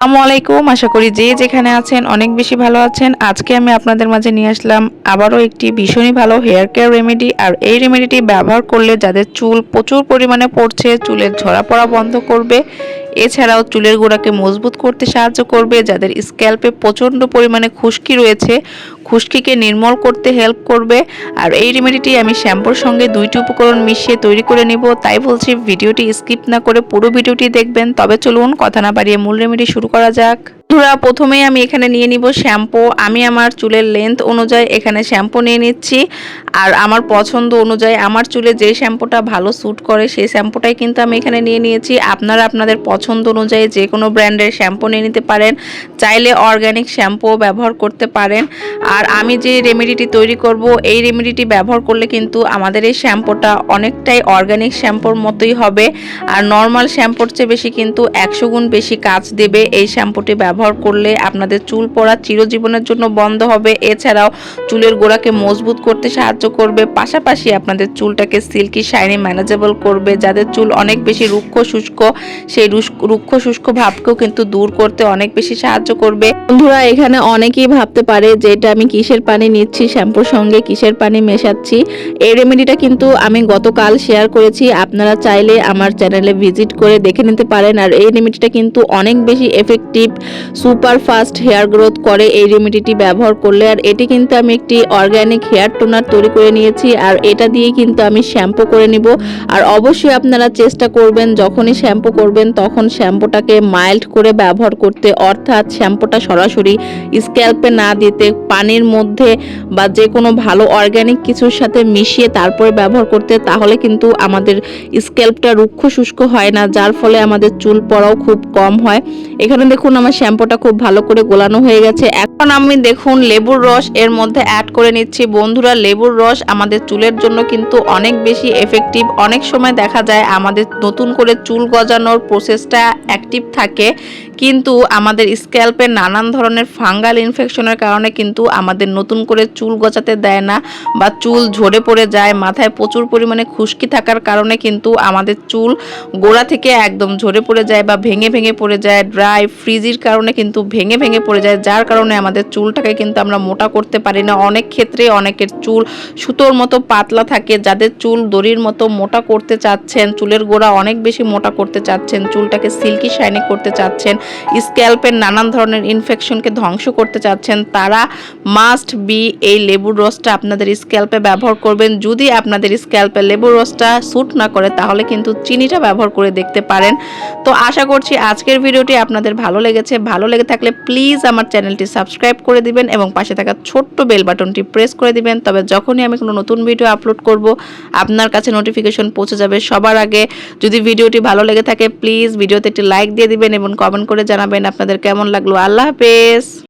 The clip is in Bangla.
আসসালামু আলাইকুম আশা করি যে যেখানে আছেন অনেক বেশি ভালো আছেন। আজকে আমি আপনাদের মাঝে নিয়ে আসলাম আবারও একটি ভীষণই ভালো হেয়ার কেয়ার রেমেডি আর এই রেমেডিটি ব্যবহার করলে যাদের চুল প্রচুর পরিমাণে পড়ছে, চুলের ঝরা পড়া বন্ধ করবে এছাড়াও চুলের গোড়াকে মজবুত করতে সাহায্য করবে, যাদের স্ক্যাল্পে প্রচণ্ড পরিমাণে খুশকি রয়েছে। খুশকিকে নির্মল করতে হেল্প করবে। আর এই রেমেডিটি আমি শ্যাম্পুর সঙ্গে দুইটি উপকরণ মিশিয়ে তৈরি করে নেব। তাই বলছি, ভিডিওটি স্কিপ না করে পুরো ভিডিওটি দেখবেন। তবে চলুন, কথা না বাড়িয়ে মূল রেমেডি শুরু করা যাক। বন্ধুরা, প্রথমেই আমি এখানে নিয়ে নিব শ্যাম্পু। আমি আমার চুলের লেন্থ অনুযায়ী এখানে শ্যাম্পু নিয়ে নিচ্ছি। আর আমার পছন্দ অনুযায়ী আমার চুলে যে শ্যাম্পুটা ভালো স্যুট করে, সেই শ্যাম্পুটাই কিন্তু আমি এখানে নিয়ে নিয়েছি। আপনারা আপনাদের পছন্দ অনুযায়ী যে কোনো ব্র্যান্ডের শ্যাম্পু নিয়ে নিতে পারেন। চাইলে অর্গ্যানিক শ্যাম্পুও ব্যবহার করতে পারেন। আর আমি যে রেমেডিটি তৈরি করব, এই রেমেডিটি ব্যবহার করলে কিন্তু আমাদের এই শ্যাম্পুটা অনেকটাই অর্গ্যানিক শ্যাম্পুর মতোই হবে। আর নর্মাল শ্যাম্পুর চেয়ে বেশি কিন্তু একশো গুণ বেশি কাজ দেবে এই শ্যাম্পুটি ব্যবহার করলে আপনাদের চুল পড়া চিরজীবনের জন্য বন্ধ হবে। এছাড়াও চুলের গোড়াকে মজবুত করতে সাহায্য করবে। পাশাপাশি আপনাদের চুলটাকে সিল্কি, শাইনি, ম্যানেজেবল করবে। যাদের চুল অনেক বেশি রুক্ষ, শুষ্ক, সেই রুক্ষ, শুষ্ক ভাবকেও কিন্তু দূর করতে অনেক বেশি সাহায্য করবে। বন্ধুরা, এখানে অনেকেই ভাবতে পারে যে এটা আমি কিসের পানি নিচ্ছি, শ্যাম্পুর সঙ্গে কিসের পানি মেশাচ্ছি। এই রেমেডিটা কিন্তু আমি গতকাল শেয়ার করেছি। আপনারা চাইলে আমার চ্যানেলে ভিজিট করে দেখে নিতে পারেন। আর এই রেমেডিটা কিন্তু অনেক বেশি effective super fast hair growth করে এই রেমেডিটি ব্যবহার করলে, আর এটি কিন্তু আমি একটি অর্গ্যানিক হেয়ার টোনার তৈরি করে নিয়েছি, আর এটা দিয়ে কিন্তু আমি শ্যাম্পু করে নিব। আর অবশ্যই আপনারা চেষ্টা করবেন, যখনই শ্যাম্পু করবেন, তখন শ্যাম্পুটাকে মাইল্ড করে ব্যবহার করতে, অর্থাৎ শ্যাম্পুটা সরাসরি স্ক্যাল্পে না দিতে, পানির মধ্যে বা যে কোনো ভালো অর্গ্যানিক কিছুর সাথে মিশিয়ে তারপরে ব্যবহার করতে, তাহলে কিন্তু আমাদের স্ক্যাল্পটা রুক্ষ শুষ্ক হয় না, যার ফলে আমাদের চুল পড়াও খুব কম হয়। এখানে দেখুন, আমার শ্যাম্পুটা খুব ভালো করে গোলানো হয়ে গেছে। এখন আমি দেখুন লেবুর রস এর মধ্যে অ্যাড করে নিচ্ছি। বন্ধুরা, লেবুর রস আমাদের চুলের জন্য কিন্তু অনেক বেশি এফেক্টিভ অনেক সময় দেখা যায় আমাদের নতুন করে চুল গজানোর প্রসেসটা অ্যাক্টিভ থাকে। কিন্তু আমাদের স্ক্যাল্পে নানান ধরনের ফাঙ্গাল ইনফেকশনের কারণে কিন্তু আমাদের নতুন করে চুল গজাতে দেয় না বা চুল ঝরে পড়ে যায়, মাথায় প্রচুর পরিমাণে খুশকি থাকার কারণে কিন্তু আমাদের চুল গোড়া থেকে একদম ঝরে পড়ে যায় বা ভেঙে ভেঙে পড়ে যায়, ড্রাই ফ্রিজির কারণে কিন্তু ভেঙে ভেঙে পড়ে যায়, যার কারণে আমাদের চুলটাকে কিন্তু আমরা মোটা করতে পারি না। অনেক ক্ষেত্রে অনেকের চুল সুতোর মতো পাতলা থাকে, যাদের চুল দড়ির মতো মোটা করতে চাচ্ছেন, চুলের গোড়া অনেক বেশি মোটা করতে চাচ্ছেন, চুলটাকে সিল্কি শাইনি করতে চাচ্ছেন স্ক্যাল্পের নানান ধরনের ইনফেকশনকে ধ্বংস করতে চাচ্ছেন তারা। মাস্ট বি এই লেবুর রসটা আপনাদের স্ক্যাল্পে ব্যবহার করবেন। যদি আপনাদের স্ক্যাল্পে লেবুর রসটা স্যুট না করে, তাহলে কিন্তু চিনিটা ব্যবহার করে দেখতে পারেন। তো আশা করছি আজকের ভিডিওটি আপনাদের ভালো লেগেছে। ভালো লেগে থাকলে প্লিজ আমার চ্যানেলটি সাবস্ক্রাইব করে দিবেন এবং পাশে থাকা ছোট্ট বেল বাটনটি প্রেস করে দিবেন। তবে যখনই আমি কোনো নতুন ভিডিও আপলোড করব, আপনার কাছে নোটিফিকেশন পৌঁছে যাবে সবার আগে। যদি ভিডিওটি ভালো লেগে থাকে প্লিজ ভিডিওতে একটি লাইক দিয়ে দিবেন এবং কমেন্ট করে জানাবেন আপনাদের কেমন লাগল। আল্লাহ হাফেজ।